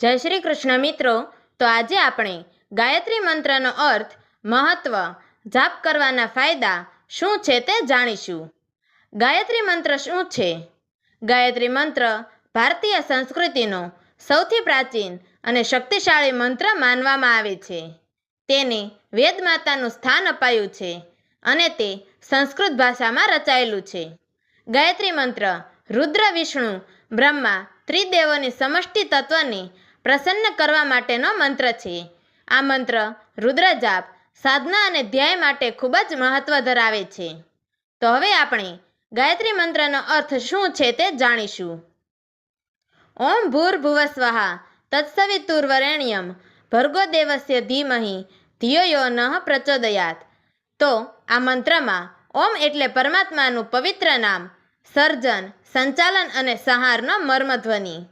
જય શ્રી કૃષ્ણ મિત્રો. તો આજે આપણે ગાયત્રી મંત્રનો અર્થ મહત્વ જાપ કરવાના ફાયદા શું છે તે જાણીશું. ગાયત્રી મંત્ર શું છે? ગાયત્રી મંત્ર ભારતીય સંસ્કૃતિનો સૌથી પ્રાચીન અને શક્તિશાળી મંત્ર માનવામાં આવે છે. તેને વેદમાતાનું સ્થાન અપાયું છે અને તે સંસ્કૃત ભાષામાં રચાયેલું છે. ગાયત્રી મંત્ર રુદ્ર વિષ્ણુ બ્રહ્મા ત્રિદેવોની સમષ્ટિ તત્વને પ્રસન્ન કરવા માટેનો મંત્ર છે. આ મંત્ર રુદ્ર જાપ, સાધના અને ધ્યેય માટે ખૂબ જ મહત્વ ધરાવે છે. તો હવે આપણે ગાયત્રી મંત્રનો અર્થ શું છે તે જાણીશું. ઓમ ભૂર્ભુવ સ્વાહા તત્સવિતુર્વરેણ્યમ ભર્ગો દેવસ્ય ધીમહિ, ધિયો યો નઃ પ્રચોદયાત. તો આ મંત્રમાં ઓમ એટલે પરમાત્માનું પવિત્ર નામ, સર્જન, સંચાલન અને સહારનો મર્મધ્વનિ.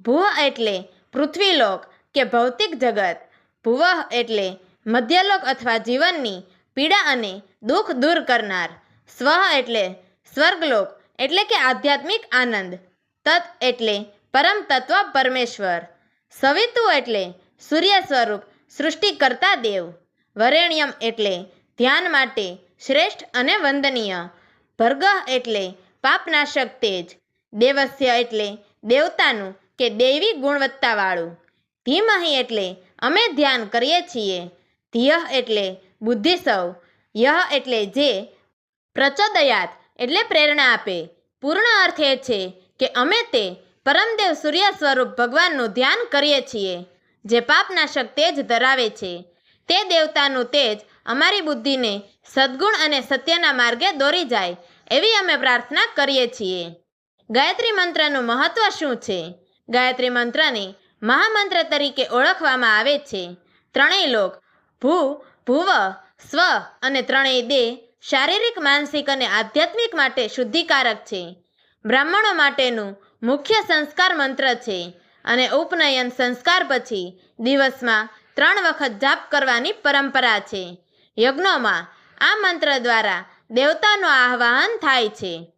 ભૂ એટલે પૃથ્વીલોક કે ભૌતિક જગત? ભુવઃ એટલે મધ્યલોક અથવા જીવનની પીડા અને દુઃખ દૂર કરનાર. સ્વ એટલે સ્વર્ગલોક, એટલે કે આધ્યાત્મિક આનંદ. તત એટલે પરમ તત્વ પરમેશ્વર. સવિતુ એટલે સૂર્ય સ્વરૂપ સૃષ્ટિકર્તા દેવ. વરેણ્યમ એટલે ધ્યાન માટે શ્રેષ્ઠ અને વંદનીય. ભર્ગહ એટલે પાપનાશક તેજ. દેવસ્ય એટલે દેવતાનું કે દૈવી ગુણવત્તાવાળું. ધીમહી એટલે અમે ધ્યાન કરીએ છીએ. ધીયહ એટલે બુદ્ધિ સૌ. યહ એટલે જે પ્રચોદયાત એટલે પ્રેરણા આપે. પૂર્ણ અર્થ એ છે કે અમે તે પરમદેવ સૂર્ય સ્વરૂપ ભગવાનનું ધ્યાન કરીએ છીએ, જે પાપનાશક તેજ ધરાવે છે. તે દેવતાનું તેજ અમારી બુદ્ધિને સદ્ગુણ અને સત્યના માર્ગે દોરી જાય, એવી અમે પ્રાર્થના કરીએ છીએ. ગાયત્રી મંત્રનું મહત્વ શું છે? ગાયત્રી મંત્રને મહામંત્ર તરીકે ઓળખવામાં આવે છે. ત્રણેય લોક, ભૂ, ભુવ, સ્વ અને ત્રણેય દેહ શારીરિક, માનસિક અને આધ્યાત્મિક માટે શુદ્ધિકારક છે. બ્રાહ્મણો માટેનું મુખ્ય સંસ્કાર મંત્ર છે અને ઉપનયન સંસ્કાર પછી દિવસમાં ત્રણ વખત જાપ કરવાની પરંપરા છે. યજ્ઞોમાં આ મંત્ર દ્વારા દેવતાનું આહ્વાન થાય છે.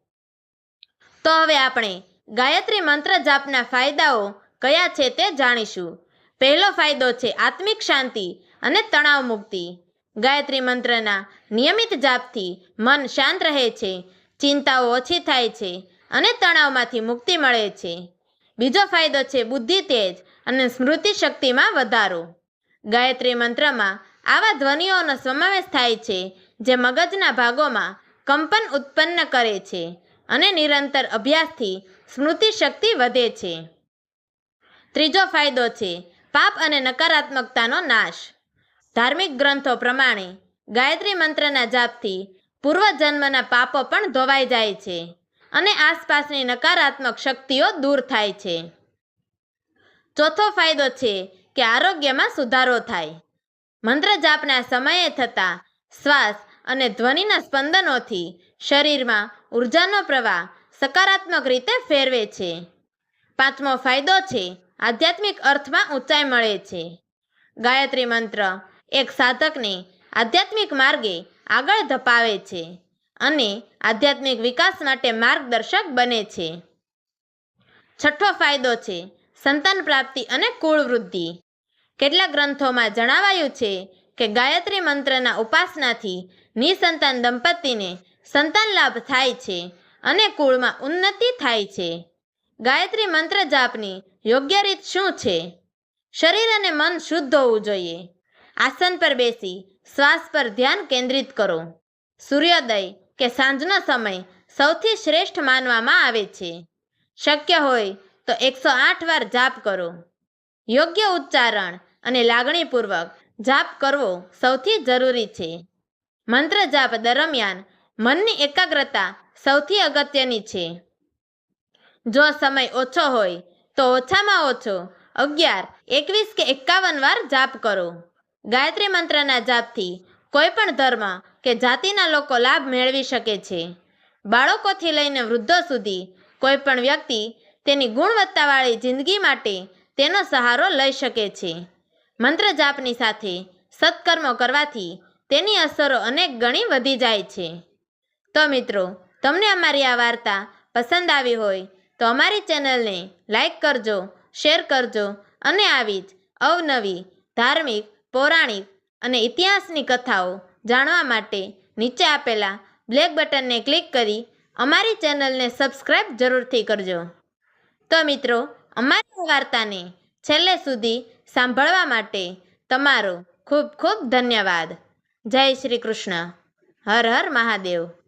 તો હવે આપણે ગાયત્રી મંત્ર જાપના ફાયદાઓ કયા છે તે જાણીશું. પહેલો ફાયદો છે આત્મિક શાંતિ અને તણાવ મુક્તિ. ગાયત્રી મંત્રના નિયમિત જાપથી મન શાંત રહે છે, ચિંતાઓ ઓછી થાય છે અને તણાવમાંથી મુક્તિ મળે છે. બીજો ફાયદો છે બુદ્ધિ તેજ અને સ્મૃતિ શક્તિમાં વધારો. ગાયત્રી મંત્રમાં આવા ધ્વનિઓનો સમાવેશ થાય છે, જે મગજના ભાગોમાં કંપન ઉત્પન્ન કરે છે. અને નિરંતર અભ્યાસથી સ્મૃતિ શક્તિ વધે છે. ત્રીજો ફાયદો છે, પાપ અને નકારાત્મકતાનો નાશ. ધાર્મિક ગ્રંથો પ્રમાણે ગાયત્રી મંત્રના જાપથી પૂર્વજન્મના પાપો પણ ધોવાઈ જાય છે અને આસપાસની નકારાત્મક શક્તિઓ દૂર થાય છે. ચોથો ફાયદો છે કે આરોગ્યમાં સુધારો થાય. મંત્ર જાપના સમયે થતા શ્વાસ અને ધ્વનિના સ્પંદનોથી શરીરમાં ઉર્જાનો પ્રવાહ સકારાત્મક રીતે ફેરવે છે. પાંચમો ફાયદો છે, આધ્યાત્મિક અર્થમાં ઊંચાઈ મળે છે. ગાયત્રી મંત્ર એક સાધકને આધ્યાત્મિક માર્ગે આગળ ધપાવે છે અને આધ્યાત્મિક વિકાસ માટે માર્ગદર્શક બને છે. છઠ્ઠો ફાયદો છે, સંતાન પ્રાપ્તિ અને કુળ વૃદ્ધિ. કેટલાક ગ્રંથોમાં જણાવાયું છે કે ગાયત્રી મંત્રના ઉપાસનાથી નિસંતાન દંપતીને સંતાન લાભ થાય છે અને કુળમાં ઉન્નતિ થાય છે. ગાયત્રી મંત્ર જાપની યોગ્ય રીત શું છે? શરીર અને મન શુદ્ધ હોવું જોઈએ. આસન પર બેસી શ્વાસ પર ધ્યાન કેન્દ્રિત કરો. સૂર્યોદય કે સાંજનો સમય સૌથી શ્રેષ્ઠ માનવામાં આવે છે. શક્ય હોય તો એકસો આઠ વાર જાપ કરો. યોગ્ય ઉચ્ચારણ અને લાગણીપૂર્વક જાપ કરવો સૌથી જરૂરી છે. મંત્ર જાપ દરમિયાન મનની એકાગ્રતા સૌથી અગત્યની છે. જો સમય ઓછો હોય, તો ઓછામાં ઓછો અગિયાર, એકવીસ કે એકાવન વાર જાપ કરો. ગાયત્રી મંત્રના જાપથી કોઈ પણ ધર્મ કે જાતિના લોકો લાભ મેળવી શકે છે. બાળકોથી લઈને વૃદ્ધો સુધી કોઈ પણ વ્યક્તિ તેની ગુણવત્તાવાળી જિંદગી માટે તેનો સહારો લઈ શકે છે. મંત્ર જાપની સાથે સત્કર્મો કરવાથી તેની અસરો અનેક ગણી વધી જાય છે. તો મિત્રો, તમને અમારી આ વાર્તા પસંદ આવી હોય તો અમારી ચેનલને લાઈક કરજો, શેર કરજો અને આવી જ અવનવી ધાર્મિક, પૌરાણિક અને ઇતિહાસની કથાઓ જાણવા માટે નીચે આપેલા બ્લેક બટનને ક્લિક કરી અમારી ચેનલને સબસ્ક્રાઈબ જરૂરથી કરજો. તો મિત્રો, અમારી વાર્તાને છેલ્લે સુધી સાંભળવા માટે તમારો ખૂબ ખૂબ ધન્યવાદ. જય શ્રી કૃષ્ણ. હર હર મહાદેવ.